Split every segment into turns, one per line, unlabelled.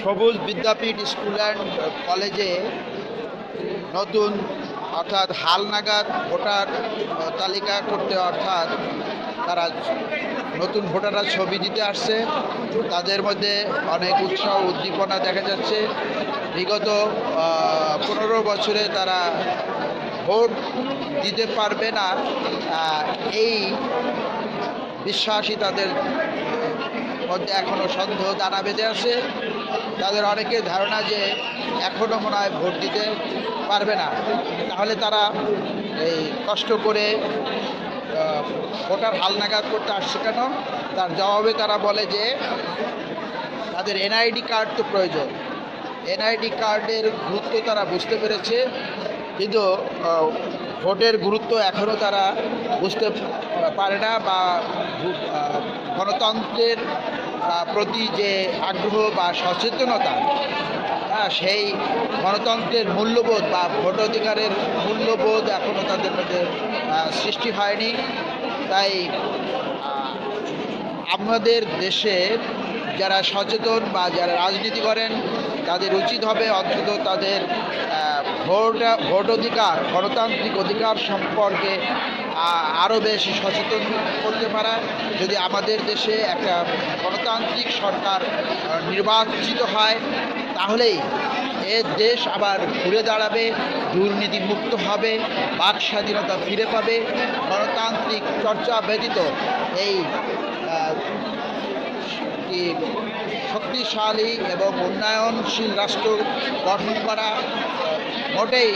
সবুজ বিদ্যাপীঠ school and কলেজে নতুন অর্থাৎ হালনাগাদ ভোটার তালিকা করতে অর্থাৎ তারা নতুন ভোটাররা ছবি দিতে আসছে। তাদের মধ্যে অনেক উৎসাহ, উদ্দীপনা দেখা যাচ্ছে। বিগত পনেরো বছরে তারা ভোট দিতে পারবে না। এই বিশ্বাসই তাদের মধ্যে এখনও সন্দেহ দানা বেঁধে আছে। তাদের অনেকের ধারণা যে এখনও মনে হয় ভোট দিতে পারবে না। তাহলে তারা এই কষ্ট করে ভোটার হালনাগাদ করতে আসছে কেন? তার জবাবে তারা বলে যে তাদের এনআইডি কার্ড তো প্রয়োজন। এনআইডি কার্ডের গুরুত্ব তারা বুঝতে পেরেছে। কিন্তু ভোটের গুরুত্ব এখনও তারা বুঝতে পারে না বা গণতন্ত্রের প্রতি যে আগ্রহ বা সচেতনতা সেই গণতন্ত্রের মূল্যবোধ বা ভোটাধিকারের মূল্যবোধ এখনও তাদের মধ্যে সৃষ্টি হয়নি। তাই আমাদের দেশের যারা সচেতন বা যারা রাজনীতি করেন তাদের উচিত হবে অন্তত তাদের ভোট ভোট অধিকার, গণতান্ত্রিক অধিকার সম্পর্কে আরও বেশি সচেতন করতে পারা। যদি আমাদের দেশে একটা গণতান্ত্রিক সরকার নির্বাচিত হয়, তাহলেই এ দেশ আবার ঘুরে দাঁড়াবে দুর্নীতি মুক্ত হবে, বাক স্বাধীনতা ফিরে পাবে। গণতান্ত্রিক চর্চা ব্যতীত এই শক্তিশালী এবং উন্নয়নশীল রাষ্ট্র গঠন করা মোটেই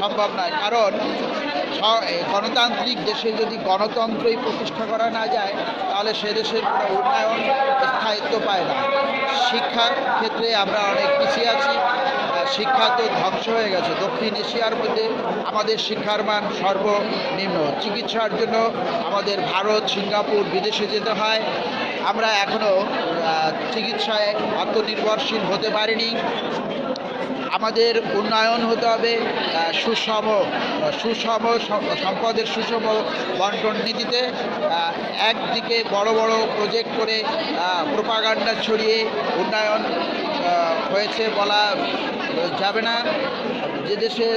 সম্ভব নয়। কারণ গণতান্ত্রিক দেশে যদি গণতন্ত্রই প্রতিষ্ঠা করা না যায়, তাহলে সে দেশের কোনো উন্নয়ন স্থায়িত্ব পায় না। শিক্ষার ক্ষেত্রে আমরা অনেক পিছিয়ে আছি শিক্ষা তো ধ্বংস হয়ে গেছে। দক্ষিণ এশিয়ার মধ্যে আমাদের শিক্ষার মান সর্বনিম্ন। চিকিৎসার জন্য আমাদের ভারত, সিঙ্গাপুর বিদেশে যেতে হয়। আমরা এখনও চিকিৎসায় আত্মনির্ভরশীল হতে পারিনি। আমাদের উন্নয়ন হতে হবে সুষম সুষম সম্পদের সুষম বন্টন নীতিতে একদিকে বড় বড় প্রজেক্ট করে প্রোপাগান্ডা ছড়িয়ে উন্নয়ন হয়েছে বলা যাবে না। যে দেশে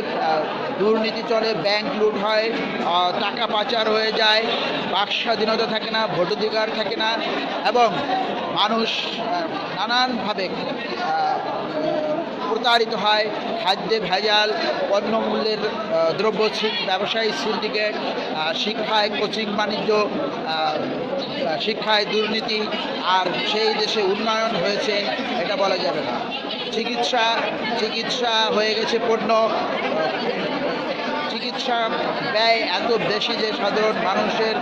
দুর্নীতি চলে ব্যাংক লুট হয় টাকা পাচার হয়ে যায়, বাক স্বাধীনতা থাকে না, ভোটাধিকার থাকে না, এবং মানুষ নানানভাবে প্রতারিত হয়, খাদ্যে ভেজাল, পণ্যমূল্যের দ্রব্য ব্যবসায়ী সিন্ডিকেট শিক্ষায় কোচিং বাণিজ্য শিক্ষায় দুর্নীতি আর সেই দেশে উন্নয়ন হয়েছে, এটা বলা যাবে না। চিকিৎসা চিকিৎসা হয়ে গেছে পণ্য। চিকিৎসা ব্যয় এত বেশি যে সাধারণ মানুষের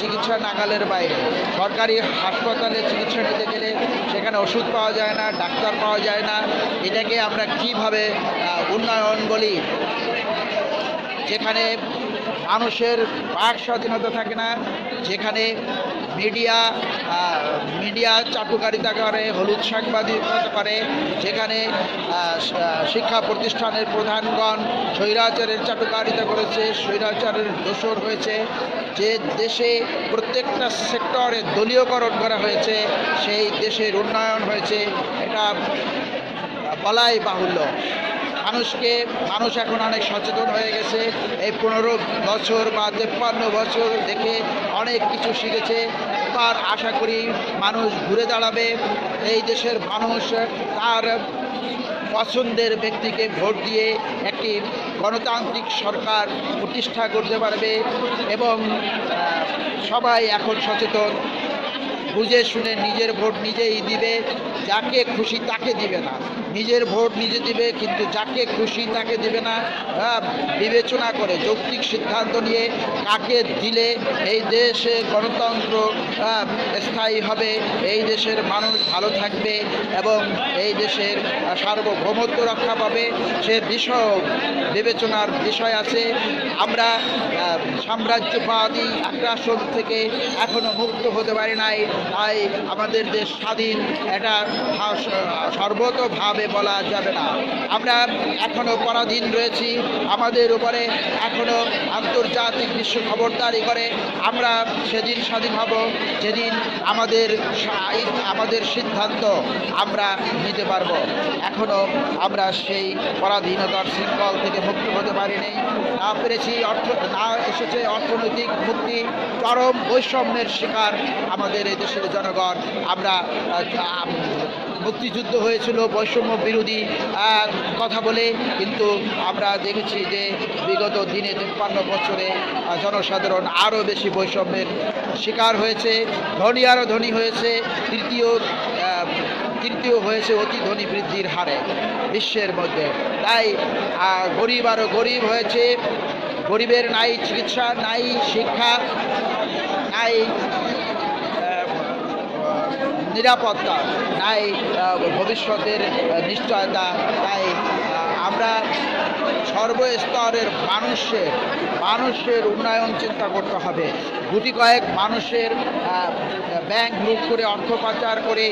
চিকিৎসা নাগালের বাইরে। সরকারি হাসপাতালে চিকিৎসা নিতে গেলে সেখানে ওষুধ পাওয়া যায় না, ডাক্তার পাওয়া যায় না। এটাকে আমরা কীভাবে উন্নয়ন বলি? যেখানে মানুষের বাক স্বাধীনতা থাকে না, যেখানে মিডিয়া মিডিয়া চাটুকারিতা করে, হলুদ সাংবাদিকতা করে যেখানে শিক্ষা প্রতিষ্ঠানের প্রধানগণ স্বৈরাচারের চাটুকারিতা করেছে, স্বৈরাচারের দোষর হয়েছে, যে দেশে প্রত্যেকটা সেক্টরে দলীয়করণ করা হয়েছে, সেই দেশের উন্নয়ন হয়েছে, এটা বলাই বাহুল্য। মানুষকে, মানুষ এখন অনেক সচেতন হয়ে গেছে। এই পনেরো বছর বা তেপ্পান্ন বছর দেখে অনেক কিছু শিখেছে। এবার আশা করি মানুষ ঘুরে দাঁড়াবে। এই দেশের মানুষ তার পছন্দের ব্যক্তিকে ভোট দিয়ে একটি গণতান্ত্রিক সরকার প্রতিষ্ঠা করতে পারবে এবং সবাই এখন সচেতন। বুঝে শুনে নিজের ভোট নিজেই দিবে, যাকে খুশি তাকে দিবে না। নিজের ভোট নিজে দিবে, কিন্তু যাকে খুশি তাকে দিবে না। বিবেচনা করে যৌক্তিক সিদ্ধান্ত নিয়ে কাকে দিলে এই দেশে গণতন্ত্র স্থায়ী হবে, এই দেশের মানুষ ভালো থাকবে এবং এই দেশের সার্বভৌমত্ব রক্ষা পাবে, সে বিষয় বিবেচনার বিষয় আছে। আমরা সাম্রাজ্যবাদী আগ্রাসন থেকে এখনও মুক্ত হতে পারি নাই। তাই আমাদের দেশ স্বাধীন, এটা সর্বতভাবে বলা যাবে না। আমরা এখনও পরাধীন রয়েছি, আমাদের উপরে এখনও আন্তর্জাতিক বিশ্ব খবরদারি করে। আমরা সেদিন স্বাধীন হব, যেদিন আমাদের আমাদের সিদ্ধান্ত আমরা নিতে পারব। এখনও আমরা সেই পরাধীনতার শৃঙ্খল থেকে মুক্ত হতে পারিনি। না পেরেছি অর্থ, না এসেছে অর্থনৈতিক মুক্তি, চরম বৈষম্যের শিকার আমাদের এই দেশের জনগণ, আমরা মুক্তিযুদ্ধ হয়েছিল, বৈষম্য বিরোধী কথা বলে, কিন্তু আমরা দেখেছি যে বিগত দিনে তিপ্পান্ন বছরে জনসাধারণ আরও বেশি বৈষম্যের শিকার হয়েছে, ধনী আরও ধনী হয়েছে, তৃতীয় তৃতীয় হয়েছে অতি ধনী বৃদ্ধির হারে বিশ্বের মধ্যে। তাই গরিব আরও গরিব হয়েছে, গরিবের নাই চিকিৎসা, নাই শিক্ষা, নাই নিরাপত্তা আহ, ভবিষ্যতের নিশ্চয়তা তাই আমরা সর্বস্তরের মানুষের মানুষের উন্নয়ন চিন্তা করতে হবে। গুটি কয়েক মানুষের ব্যাংক লুট করে অর্থ পাচার করে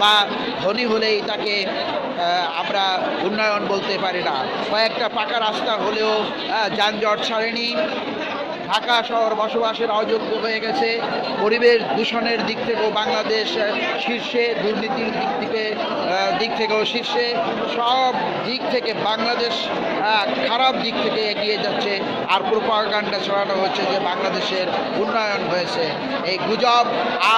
বা ধনী হলেই তাকে আমরা উন্নয়ন বলতে পারি না। কয়েকটা পাকা রাস্তা হলেও যানজট ছাড়েনি। ঢাকা শহর বসবাসের অযোগ্য হয়ে গেছে। পরিবেশ দূষণের দিক থেকেও বাংলাদেশ শীর্ষে, দুর্নীতির দিক থেকে দিক থেকেও শীর্ষে। সব দিক থেকে বাংলাদেশ খারাপ দিক থেকে এগিয়ে যাচ্ছে। আর প্রোপাগান্ডা ছড়ানো হচ্ছে যে বাংলাদেশের উন্নয়ন হয়েছে। এই গুজব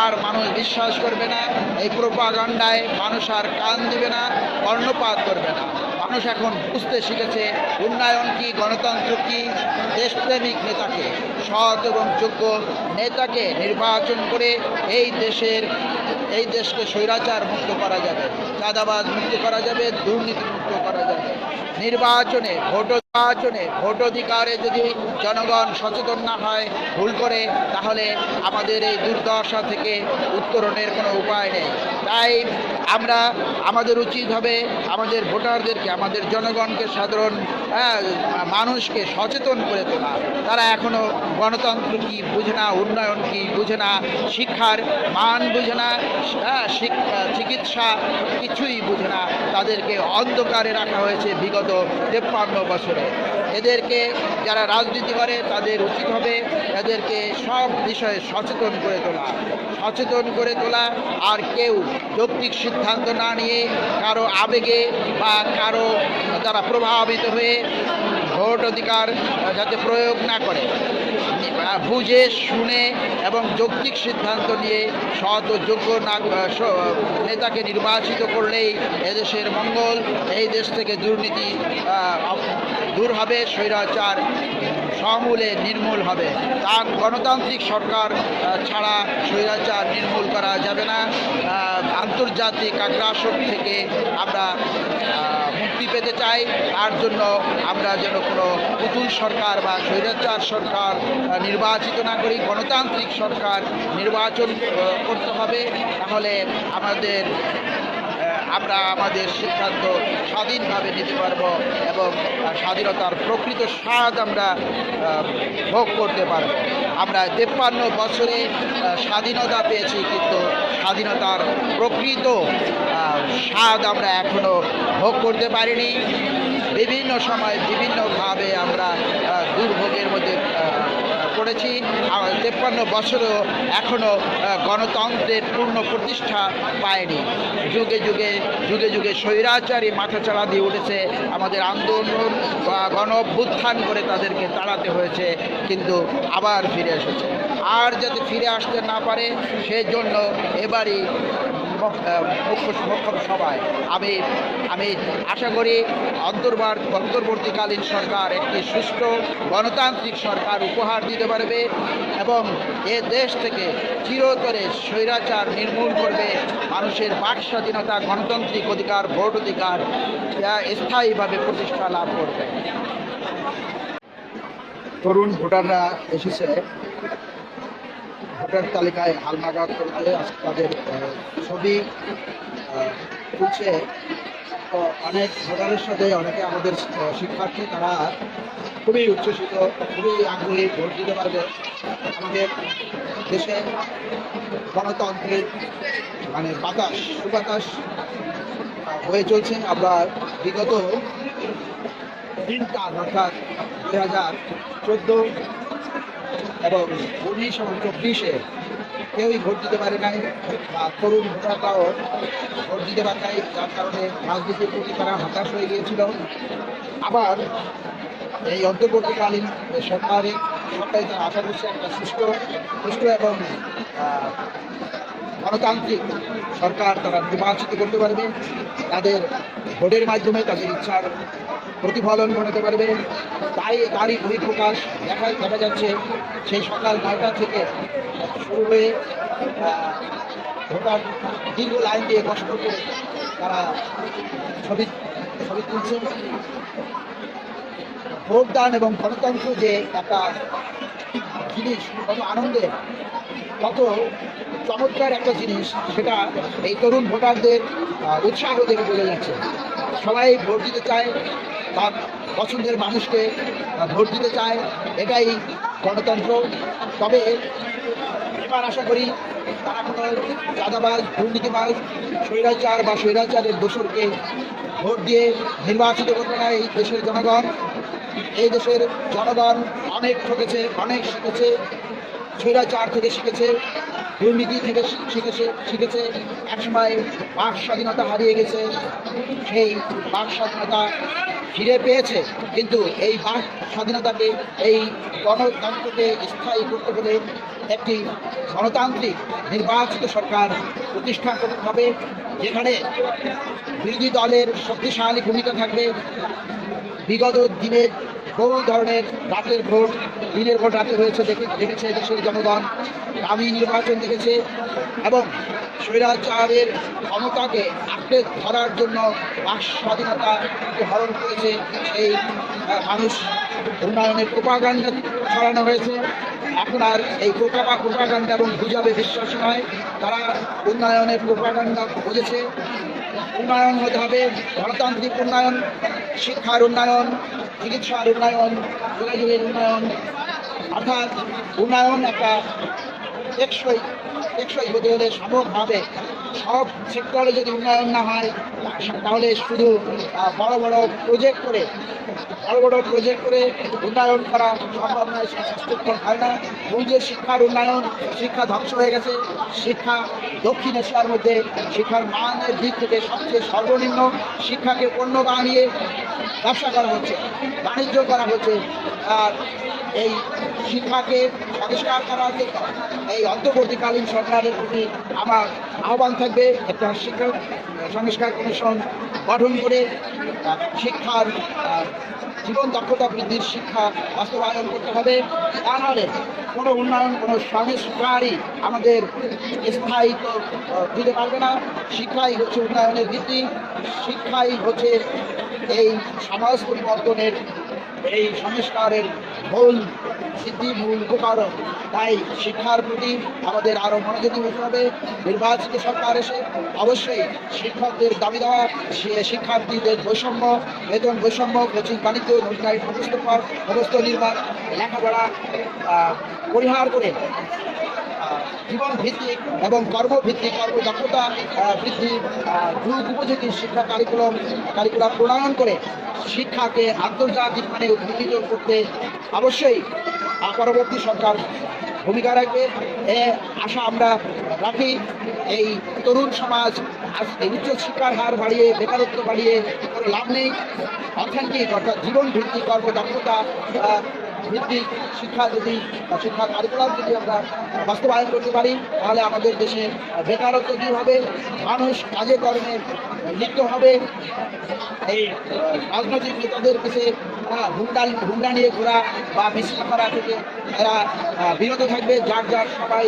আর মানুষ বিশ্বাস করবে না। এই প্রোপাগান্ডায় মানুষ আর কান দিবে না, কর্ণপাত করবে না। মানুষ এখন বুঝতে শিখেছে উন্নয়ন কি, গণতন্ত্র কি, দেশপ্রেমিক নেতাকে সৎ এবং যোগ্য নেতাকে নির্বাচন করে এই দেশের, এই দেশকে স্বৈরাচার মুক্ত করা যাবে, চাঁদাবাজ মুক্ত করা যাবে, দুর্নীতি মুক্ত করা যাবে। নির্বাচনে ভোট নির্বাচনে ভোট অধিকারে যদি জনগণ সচেতন না হয়, ভুল করে, তাহলে আমাদের এই দুর্দশা থেকে উত্তরণের কোনো উপায় নেই। তাই আমরা, আমাদের উচিত হবে আমাদের ভোটারদেরকে, আমাদের জনগণকে সাধারণ মানুষকে সচেতন করে তোলা। তারা এখনও গণতন্ত্র কি বুঝে না উন্নয়ন কি বুঝে না শিক্ষার মান বুঝে না হ্যাঁ, চিকিৎসা কিছুই বুঝে না। তাদেরকে অন্ধকারে রাখা হয়েছে বিগত তেপ্পান্ন বছরে। এদেরকে যারা রাজনীতি করে তাদের উচিত হবে এদেরকে সব বিষয়ে সচেতন করে তোলা। সচেতন করে তোলা আর কেউ যৌক্তিক সিদ্ধান্ত না নিয়ে কারও আবেগে বা কারও দ্বারা প্রভাবিত হয়ে ভোট অধিকার যাতে প্রয়োগ না করে। বুঝে, শুনে এবং যৌক্তিক সিদ্ধান্ত নিয়ে সৎ ও যোগ্য নেতাকে নির্বাচিত করলেই এদেশের মঙ্গল, এই দেশ থেকে দুর্নীতি দূর হবে, স্বৈরাচার সমূলে নির্মূল হবে। তার গণতান্ত্রিক সরকার ছাড়া স্বৈরাচার নির্মূল করা যাবে না। আন্তর্জাতিক আগ্রাসন থেকে আমরা মুক্তি পেতে চাই। তার জন্য আমরা যেন কোনো পুতুল সরকার বা স্বৈরাচার সরকার নির্বাচিত না করি গণতান্ত্রিক সরকার নির্বাচন করতে হবে। তাহলে আমাদের আমরা আমাদের সিদ্ধান্ত স্বাধীনভাবে নিতে পারব এবং স্বাধীনতার প্রকৃত স্বাদ আমরা ভোগ করতে পারব। আমরা তেপ্পান্ন বছরে স্বাধীনতা পেয়েছি, কিন্তু স্বাধীনতার প্রকৃত স্বাদ আমরা এখনও ভোগ করতে পারিনি। বিভিন্ন সময় বিভিন্নভাবে আমরা দুর্ভোগের করেছি। তেপ্পান্ন বছরও এখনও গণতন্ত্রের পূর্ণ প্রতিষ্ঠা পায়নি। যুগে যুগে যুগে যুগে স্বৈরাচারী মাথা মাথাচাড়া দিয়ে উঠেছে আমাদের আন্দোলন বা গণ অভ্যুত্থান করে তাদেরকে তাড়াতে হয়েছে, কিন্তু আবার ফিরে এসেছে। আর যাতে ফিরে আসতে না পারে, সেজন্য এবারই মুখ্য মুখ্য সভায়। আমি আমি আশা করি অন্তর্বার অন্তর্বর্তীকালীন সরকার একটি সুষ্ঠু গণতান্ত্রিক সরকার উপহার দিতে পারবে এবং এ দেশ থেকে চিরতরে স্বৈরাচার নির্মূল করবে। মানুষের বাক স্বাধীনতা, গণতান্ত্রিক অধিকার, ভোট অধিকার স্থায়ীভাবে প্রতিষ্ঠা লাভ করবে। তরুণ ভোটাররা এসেছে। ভোটার তালিকায় হালনাগাদ করতে তাদের ছবি তুলছে। তো অনেক ভোটারের সাথে অনেকে আমাদের শিক্ষার্থী, তারা খুবই উচ্ছ্বসিত, খুবই আগ্রহী ভোট দিতে পারবে। আমাদের দেশে গণতন্ত্রের মানে বাতাস, সুবাতাস হয়ে চলছে। আমরা বিগত তিনটা অর্থাৎ দুই হাজার চোদ্দ এবং উনিশ এবং চব্বিশে কেউই ভোট দিতে পারে নাই, বা তরুণ ভোটাররাও ভোট দিতে পারে নাই, যার কারণে রাজনীতির প্রতি তারা হতাশ হয়ে গিয়েছিল। আবার এই অন্তর্বর্তীকালীন সরকারের সরকারি তারা আশা করছে একটা সুষ্ঠু সুষ্ঠু এবং গণতান্ত্রিক সরকার তারা নির্বাচিত করতে পারবে। তাদের ভোটের মাধ্যমে তাদের ইচ্ছার প্রতিফলন ঘটাতে পারবে। তাই তারই বহিঃপ্রকাশ দেখা দেখা যাচ্ছে সেই সকাল নয়টা থেকে শুরু হয়ে ভোটার দীর্ঘ লাইন দিয়ে কষ্ট করে তারা ছবি ছবি তুলছে ভোটদান এবং গণতন্ত্র যে একটা জিনিস, কত আনন্দের কত চমৎকার একটা জিনিস, সেটা এই তরুণ ভোটারদের উৎসাহ দেখে বোঝা যাচ্ছে। সবাই ভোট দিতে চায় তার পছন্দের মানুষকে ভোট দিতে চায়, এটাই গণতন্ত্র। তবে এবার আশা করি তারা কোনো চাঁদাবাজ, দুর্নীতিবাজ, স্বৈরাচার বা স্বৈরাচারের দোষরকে ভোট দিয়ে নির্বাচিত করবে না এই দেশের জনগণ। এই দেশের জনগণ অনেক ঠকেছে, অনেক শিখেছে, স্বৈরাচার থেকে শিখেছে। দুর্নীতি থেকে শিখেছে শিখেছে। একসময় বাক স্বাধীনতা হারিয়ে গেছে। সেই বাক স্বাধীনতা ফিরে পেয়েছে। কিন্তু এই বাক স্বাধীনতাকে, এই গণতন্ত্রকে স্থায়ী করতে হলে একটি গণতান্ত্রিক নির্বাচিত সরকার প্রতিষ্ঠা করতে হবে, যেখানে বিরোধী দলের শক্তিশালী ভূমিকা থাকবে। বিগত দিনে বহু ধরনের রাতের ভোট, দিনের ভোট রাতে হয়েছে দেখে, দেখেছে দেশের জনগণ। দামি নির্বাচন দেখেছে এবং স্বৈরাচারের ক্ষমতাকে আঁকড়ে ধরার জন্য বাক স্বাধীনতাকে হরণ করেছে, সেই মানুষ উন্নয়নের প্রোপাগান্ডা ছড়ানো হয়েছে। এখন আর এই প্রোপাবা প্রোপাগান্ডা এবং গুজবে বিশ্বাস নয়, তারা উন্নয়নের প্রোপাগান্ডা বুঝেছে উন্নয়ন হতে হবে গণতান্ত্রিক উন্নয়ন, শিক্ষার উন্নয়ন, চিকিৎসার উন্নয়ন, যোগাযোগের উন্নয়ন। অর্থাৎ উন্নয়ন একটা টেকসই টেকসই হতে হলে সমভাবে সব সেক্টরে যদি উন্নয়ন না হয়, তাহলে শুধু বড় বড় প্রজেক্ট করে, বড় বড় প্রজেক্ট করে উন্নয়ন করা সম্ভব নয় সে হয় না। যে শিক্ষার উন্নয়ন, শিক্ষা ধ্বংস হয়ে গেছে, শিক্ষা দক্ষিণ এশিয়ার মধ্যে শিক্ষার মানের দিক থেকে সবচেয়ে সর্বনিম্ন শিক্ষাকে পণ্য বানিয়ে ব্যবসা করা হচ্ছে, বাণিজ্য করা হচ্ছে। আর এই শিক্ষাকে সংস্কার করার এই অন্তর্বর্তীকালীন সরকারের প্রতি আমার আহ্বান থাকবে একটা শিক্ষা সংস্কার কমিশন গঠন করে শিক্ষার জীবন দক্ষতা বৃদ্ধির শিক্ষা বাস্তবায়ন করতে হবে। তা নাহলে কোনো উন্নয়ন কোনো সংস্কারই আমাদের স্থায়িত্ব আহ, দিতে পারবে না। শিক্ষাই হচ্ছে উন্নয়নের ভিত্তি শিক্ষাই হচ্ছে এই সমাজ পরিবর্তনের এই সংস্কারের মূল সিদ্ধি, মূল উপকারক। তাই শিক্ষার প্রতি আমাদের আরও মনোযোগী হতে হবে। নির্বাচিত সরকার এসে অবশ্যই শিক্ষকদের দাবি দেওয়া শিক্ষার্থীদের বৈষম্য, বেতন বৈষম্য, কোচিং, বাণিজ্য নৌকায় সমস্ত পর লেখাপড়া পরিহার করে আহ, জীবন ভিত্তিক এবং কর্মভিত্তিক কর্মদক্ষতা বৃদ্ধি যুগ উপযোগী শিক্ষা কারিকুলাম কারিকুলাম প্রণয়ন করে শিক্ষাকে আন্তর্জাতিক মানে উন্নীত করতে অবশ্যই পরবর্তী সরকার ভূমিকা রাখবে। এ আশা আমরা রাখি এই তরুণ সমাজ আজ এই উচ্চ শিক্ষার হার বাড়িয়ে বেকারত্ব বাড়িয়ে কোনো লাভ নেই। অর্থনৈতিক অর্থাৎ জীবন ভিত্তিক কর্মদক্ষতা ভিত্তিক শিক্ষা যদি শিক্ষা কারিকুলাম যদি আমরা বাস্তবায়ন করতে পারি, তাহলে আমাদের দেশে বেকারত্ব কী হবে, মানুষ কাজে কর্মে লিপ্ত হবে। এই রাজনৈতিক নেতাদের কাছে আহ, হুন্ডা নিয়ে ঘোরা বা মিছিল করা থেকে এরা বিরত থাকবে যার যার সবাই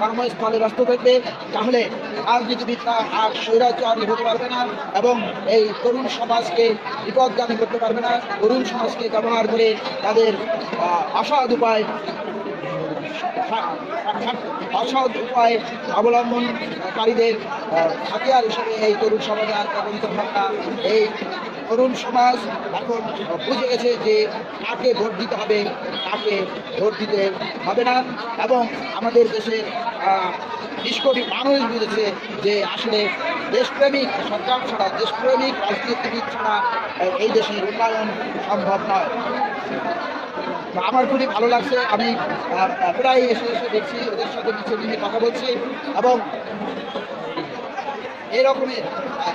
কর্মস্থলে ব্যস্ত থাকবে তাহলে রাজনীতিবিদরা আর স্বৈরাচারী হতে পারবে না এবং এই তরুণ সমাজকে বিপদগামী করতে পারবে না। তরুণ সমাজকে ব্যবহার করে তাদের অসৎ উপায় অসৎ উপায় অবলম্বনকারীদের হাতিয়ার হিসেবে এই তরুণ সমাজে আর ব্যবহৃত এই তরুণ সমাজ এখন বুঝে গেছে যে কাকে ভোট দিতে হবে, কাকে ভোট দিতে হবে না। এবং আমাদের দেশের বিশ কোটি মানুষ বুঝেছে যে আসলে দেশপ্রেমিক সরকার ছাড়া, দেশপ্রেমিক রাজনীতিবিদ ছাড়া এই দেশের উন্নয়ন সম্ভব নয়। আমার খুবই ভালো লাগছে। আমি প্রায় এসে এসে দেখছি, ওদের সাথে নিয়ে কথা বলছি। এবং এই রকমের,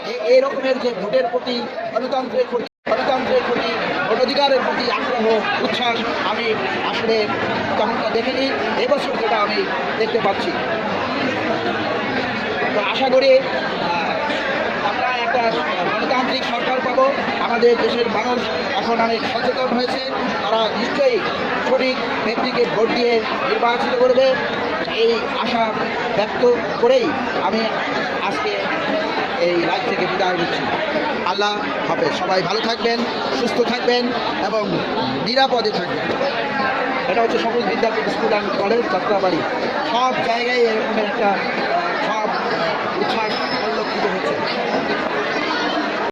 এ- এই রকমের যে ভোটের প্রতি গণতন্ত্রের প্রতি গণতন্ত্রের প্রতি ভোটাধিকারের প্রতি আগ্রহ, উচ্ছ্বাস, আমি আসলে তেমনটা দেখিনি। এবছর যেটা আমি দেখতে পাচ্ছি। তো আশা করি আমরা একটা গণতান্ত্রিক সরকার পাবো। আমাদের দেশের মানুষ এখন অনেক সচেতন হয়েছে। তারা নিশ্চয়ই সঠিক ব্যক্তিকে ভোট দিয়ে নির্বাচিত করবে। এই আশা ব্যক্ত করেই আমি আজকে এই রাজ থেকে বিদায় নিচ্ছি। আল্লাহ হবে সবাই ভালো থাকবেন, সুস্থ থাকবেন এবং নিরাপদে থাকবেন। এটা হচ্ছে সকল Vidyapith school and college Jatrabari. সব জায়গায় এরকমের একটা সব উচ্ছ্বাস